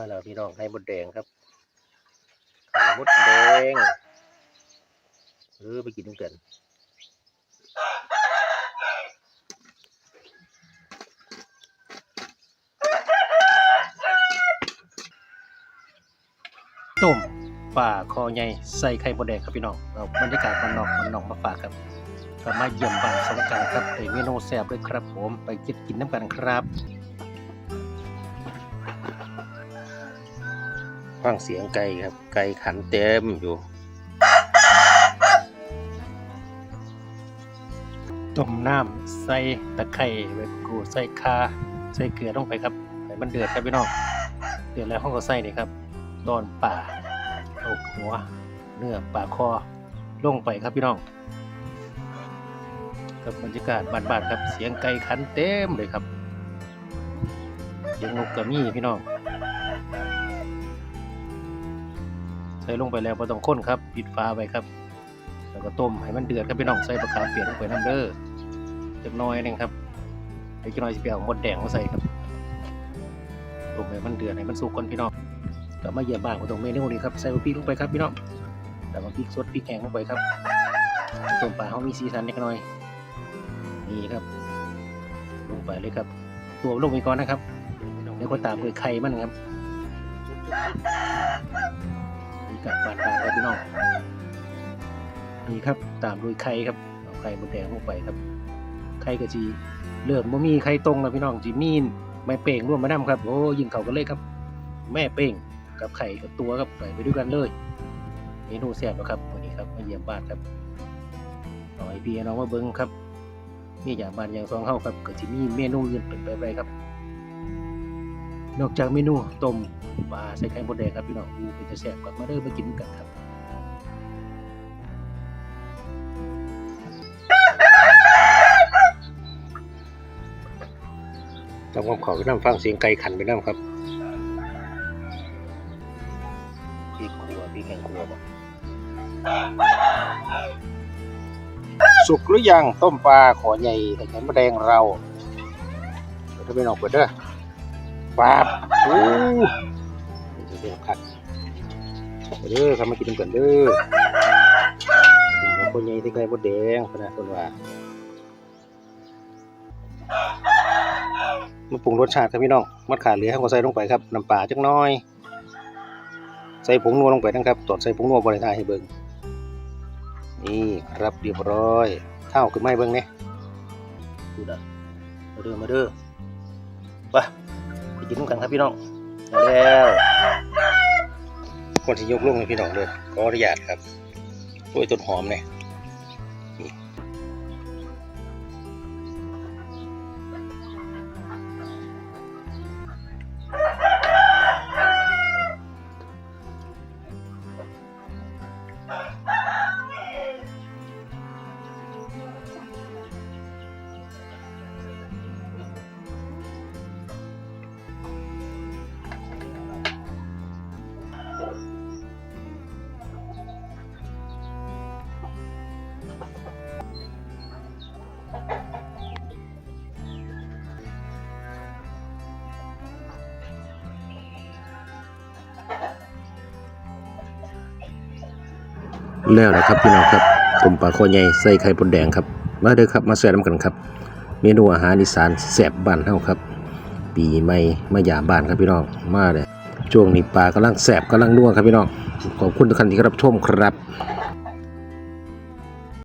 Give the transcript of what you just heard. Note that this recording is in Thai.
มาแล้วพี่น้องให้มดแดงครับไข่มดแดงเออไปกินด้วยกันต้มป่าคอใหญ่ใส่ไข่มดแดงครับพี่น้องเอาบรรยากาศมันนอกมันนอกมาฝากครับก็มาเยี่ยมบ้านสงการครับไอเมนูแซ่บด้วยครับผมไปกินกินน้ำกันครับ ฟังเสียงไก่ครับ ไก่ขันเต็มอยู่ต้มน้ำใส่ตะไคร้ใบกูใส่คาใส่เกลือลงไปครับให้มันเดือดครับพี่น้องเดือดแล้วห้องก็ใส่นี่ครับตอนป่าเอาหัวเนื้อป่าคอลงไปครับพี่น้องกับบรรยากาศบ้านๆครับเสียงไก่ขันเต็มเลยครับเสียงนกกระมี่พี่น้อง ใส่ลงไปแล้วพอต้องข้นครับปิดฝาไว้ครับ แล้วก็ต้มให้มันเดือดครับพี่น้องใส่ปลาขามเปียกลงไปน้ำเด้อจักน้อยหนึงครับไอ้จักน้อยสิไปเอาหมดแดงมาใส่ครับต้มให้มันเดือดให้มันสุกก่อนพี่น้องก็มาเยี่ยมบ้านของตรงเมนูนี้ครับใส่พริกลงไปครับพี่น้องแล้วก็พริกสดพริกแห้งลงไปครับต้มปลาเขามีสีสันเล็กน้อยนี่ครับ ลงไปเลยครับ ตัวลงไปก่อนนะครับแล้วก็ตามด้วยไข่มันครับ นี่กับบานบาครับพี่น้องนี่ครับตามด้วยไข่ครับเอาไข่มดแดงลงไปครับไข่กะจีเริ่มบ่มีไข่ตรงแล้วพี่น้องจีมีนแม่เป่งร่วมมานํครับโอ้ยิงเขากันเลยครับ แม่เป่งกับไข่กับตัวครับใส่ไปด้วยกันเลยเมนูแซ่บแล้วครับวันนี้ครับมาเยี่ยมบ้านครับเอาให้พี่น้องมาเบิ่งครับมีอย่างบ้านอย่างสองเฮาครับก็สิมีเมนูอื่นเป็นไปไปครับ นอกจากเมนูต้มปลาใส่ไข่มดแดงครับพี่น้องอูเป็นจะแซ่บกว่ามาเด้อมากินกันครับจำความขอไปน้ำฟังเสียงไก่ขันไปน้ำครับพี่ครัวพี่แข่งครัวบอกสุกหรือยังต้มปลาขอใหญ่ใส่ไข่มดแดงเราเดี๋ยวถ้าไม่ออกเปิดเด้อ ปาบโอ้เสียบขัดเด้อครับมากินกันเด้อคนใหญ่ที่ไก่มดแดงขนาดคนว่ามาปรุงรสชาติครับพี่น้อง มัดขาเหลือให้ก็ใส่ลงไปครับ น้ำปลาจักน้อย ใส่ผงนัวลงไปนะครับตอนใส่ผงนัวบริทายให้เบิ่งนี่ครับเรียบร้อยเท่าขึ้นไม้เบิ่งเนี่ยดูดมาเด้อมาเด้อไป ไปกินกันครับพี่น้องมาแล้วคนที่ยกลงให้พี่น้องเลยขออนุญาตครับด้วยต้นหอมเนี่ย แล้วนะครับพี่น้องครับต้มปลาคอใหญ่ใส่ไข่ปนแดงครับ มาเด้อครับมาแซ่บน้ำกันครับ เมนูอาหารอีสานแซ่บบ้านเฮาครับ ปีใหม่มายาบ้านครับพี่น้องมาเลยช่วงนี้ปลากำลังแซ่บกำลังนัวครับพี่น้องขอบคุณทุกท่านที่รับชมครับ